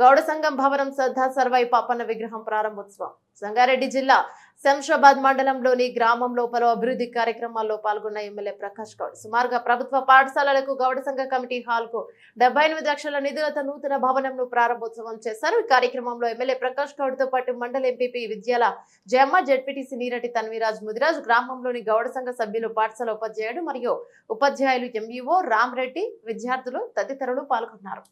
గౌడ సంఘం భవనం సర్దార్ సర్వై పాపన్న విగ్రహం ప్రారంభోత్సవం. సంగారెడ్డి జిల్లా శంషాబాద్ మండలంలోని గ్రామం లోపల అభివృద్ధి కార్యక్రమాల్లో పాల్గొన్న ఎమ్మెల్యే ప్రకాష్ గౌడ్. సుమారుగా ప్రభుత్వ పాఠశాలలకు గౌడ సంఘ కమిటీ హాల్కు డెబ్బై ఎనిమిది లక్షల నిధులతో నూతన భవనంను ప్రారంభోత్సవం చేశారు. ఈ కార్యక్రమంలో ఎమ్మెల్యే ప్రకాష్ గౌడ్తో పాటు మండల ఎంపీపీ విద్యాల జమ్మ జడ్పీటీసీ నీరటి తన్వీరాజ్ ముదిరాజ్ గ్రామంలోని గౌడ సంఘ సభ్యులు పాఠశాల ఉపాధ్యాయుడు మరియు ఉపాధ్యాయులు ఎంఈఓ రామ్ రెడ్డి విద్యార్థులు తదితరులు పాల్గొన్నారు.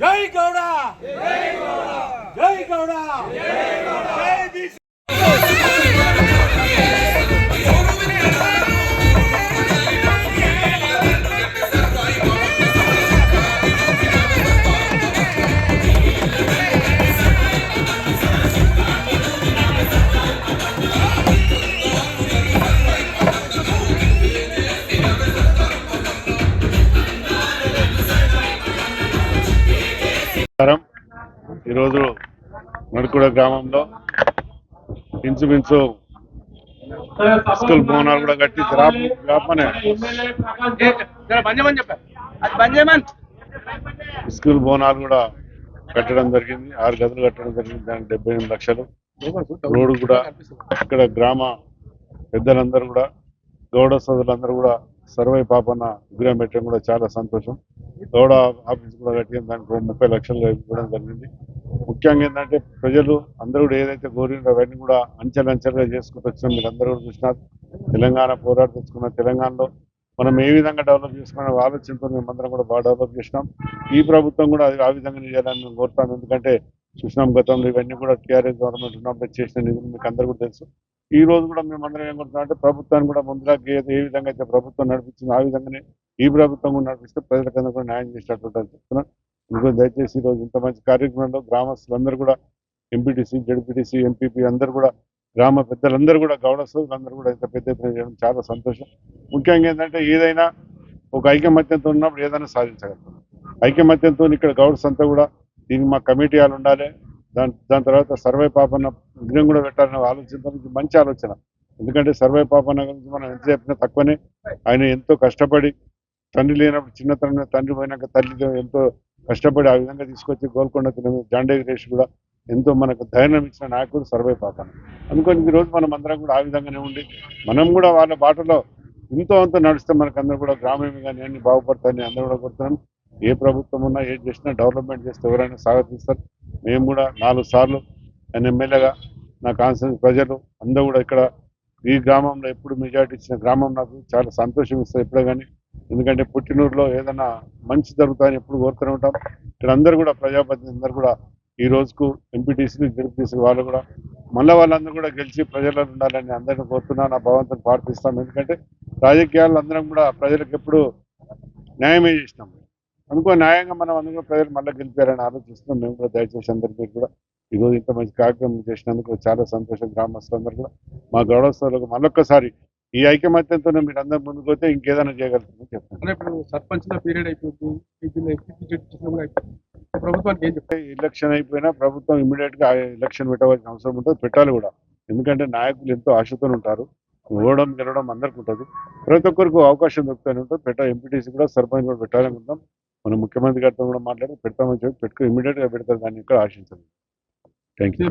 జై గౌడ! జై గౌడ! జై గౌడ! ఈరోజు నడుకుడ గ్రామంలో ఇంచుమించు స్కూల్ భవనాలు కూడా కట్టి గ్రామనే. స్కూల్ భవనాలు కూడా కట్టడం జరిగింది. ఆరు గదులు కట్టడం జరిగింది. దానికి డెబ్బై ఎనిమిది లక్షలు. రోడ్డు కూడా ఇక్కడ గ్రామ పెద్దలందరూ కూడా గౌడ సోదరులందరూ కూడా సర్వై పాపన్న విగ్రహం పెట్టడం కూడా చాలా సంతోషం. గౌడ ఆఫీస్ కూడా కట్టి దానికి ముప్పై లక్షలు ఇవ్వడం జరిగింది. ముఖ్యంగా ఏంటంటే ప్రజలు అందరూ కూడా ఏదైతే కోరినారో అవన్నీ కూడా అంచెలంచెలుగా చేసుకుంటూ వచ్చినా మీరు అందరూ కూడా చూసినారు తెలంగాణ పోరాటం తెచ్చుకున్న తెలంగాణలో మనం ఏ విధంగా డెవలప్ చేసుకున్న ఆలోచనతో మేమందరం కూడా బాగా డెవలప్ చేసినాం. ఈ ప్రభుత్వం కూడా అది ఆ విధంగా చేయాలని మేము కోరుతాం ఎందుకంటే చూసినాం గతంలో ఇవన్నీ కూడా టీఆర్ఎస్ గవర్నమెంట్ ఉన్నప్పుడు చేసిన నిధులు మీకు అందరూ కూడా తెలుసు. ఈ రోజు కూడా మేమందరం ఏం కోరుతున్నాం అంటే ప్రభుత్వాన్ని కూడా ముందుగా ఏ ఏ విధంగా అయితే ప్రభుత్వం నడిపించింది ఆ విధంగానే ఈ ప్రభుత్వం కూడా నడిపిస్తే ప్రజలకందరూ కూడా న్యాయం చేసినట్టు చెప్తున్నాను ఇదిగో దయచేసి ఈరోజు రోజు ఇంత మంచి కార్యక్రమంలో గ్రామస్తులందరూ కూడా ఎంపీటీసీ జడ్పీటీసీ ఎంపీపీ అందరూ కూడా గ్రామ పెద్దలందరూ కూడా గౌడ సోదరులందరూ కూడా ఇంత పెద్ద ఎత్తున చేయడం చాలా సంతోషం. ముఖ్యంగా ఏంటంటే ఏదైనా ఒక ఐకమత్యంతో ఉన్నప్పుడు ఏదైనా సాధించగలుగుతాం. ఐకమత్యంతో ఇక్కడ గౌడ్స్ అంతా కూడా దీనికి మా కమిటీ వాళ్ళు ఉండాలి. దాని దాని తర్వాత సర్వే పాపన్న విగ్రహం కూడా పెట్టాలనే ఆలోచనతో మంచి ఆలోచన. ఎందుకంటే సర్వే పాపన్న గురించి మనం ఎంత చెప్పినా తక్కువనే. ఆయన ఎంతో కష్టపడి తండ్రి లేనప్పుడు చిన్నతనంలో తండ్రి పోయినాక తల్లితో ఎంతో కష్టపడి ఆ విధంగా తీసుకొచ్చి గోల్కొండ తిరిగి జాండే రేష్ కూడా ఎంతో మనకు ధైర్యం ఇచ్చిన నాయకుడు సర్వే పాపన అనుకోని ఈరోజు రోజు మనం అందరం కూడా ఆ విధంగానే ఉండి మనం కూడా వాళ్ళ బాటలో ఎంతో అంత నడిస్తే మనకు అందరూ కూడా గ్రామీణ కానీ అన్ని బాగుపడతాయని అందరూ కూడా కొడుతున్నాం ఏ ప్రభుత్వం ఉన్నా ఏది చేసినా డెవలప్మెంట్ చేస్తే ఎవరైనా స్వాగతిస్తారు మేము కూడా నాలుగు సార్లు ఆయన ఎమ్మెల్యేగా నా కాన్స్టిట్యూన్స్ ప్రజలు అందరూ కూడా ఇక్కడ ఈ గ్రామంలో ఎప్పుడు మెజార్టీ ఇచ్చిన గ్రామం నాకు చాలా సంతోషం ఇస్తుంది. ఎప్పుడే కానీ ఎందుకంటే పుట్టినూరులో ఏదైనా మంచి జరుగుతాయని ఎప్పుడు కోరుతూనే ఉంటాం. ఇక్కడ అందరూ కూడా ప్రజాప్రతినిధి అందరూ కూడా ఈ రోజుకు ఎంపీటీసీలు జడ్పీటీసీ వాళ్ళు కూడా మళ్ళీ వాళ్ళందరూ కూడా గెలిచి ప్రజల్లో ఉండాలని అందరిని కోరుతున్నా నా భగవంతుని ప్రార్థిస్తాం ఎందుకంటే రాజకీయాలు అందరం కూడా ప్రజలకు ఎప్పుడు న్యాయమే చేసినాం. అనుకో న్యాయంగా మనం అందరూ ప్రజలు మళ్ళీ గెలిపారని ఆలోచిస్తున్నాం. మేము కూడా దయచేసి అందరికీ కూడా ఈ రోజు ఇంత మంచి కార్యక్రమం చేసినందుకు చాలా సంతోషం. గ్రామస్తులందరూ కూడా మా గౌరవస్థలకు మళ్ళొక్కసారి ఈ ఐకమత్యంతోనే మీరు అందరు ముందుకు పోతే ఇంకేదైనా చేయగలుగుతుందని చెప్తాను. ఇప్పుడు సర్పంచ్ పీరియడ్ ప్రభుత్వానికి ఏం చెప్తారు ఎలక్షన్ అయిపోయినా ప్రభుత్వం ఇమీడియట్గా ఎలక్షన్ పెట్టవలసిన అవసరం ఉంటుంది పెట్టాలి కూడా. ఎందుకంటే నాయకులు ఎంతో ఆశతో ఉంటారు ఓడడం గెలవడం అందరికి ఉంటుంది. ప్రతి ఒక్కరికి అవకాశం దొరుకుతూనే ఉంటుంది. పెట్ట ఎంపీటీసీ కూడా సర్పంచ్ కూడా పెట్టాలని ఉంటాం మన ముఖ్యమంత్రి గారితో కూడా మాట్లాడి పెడతామని చెప్పి పెట్టుకుని ఇమీడియట్గా పెడతారు దాన్ని ఇక్కడ ఆశించండి. Thank you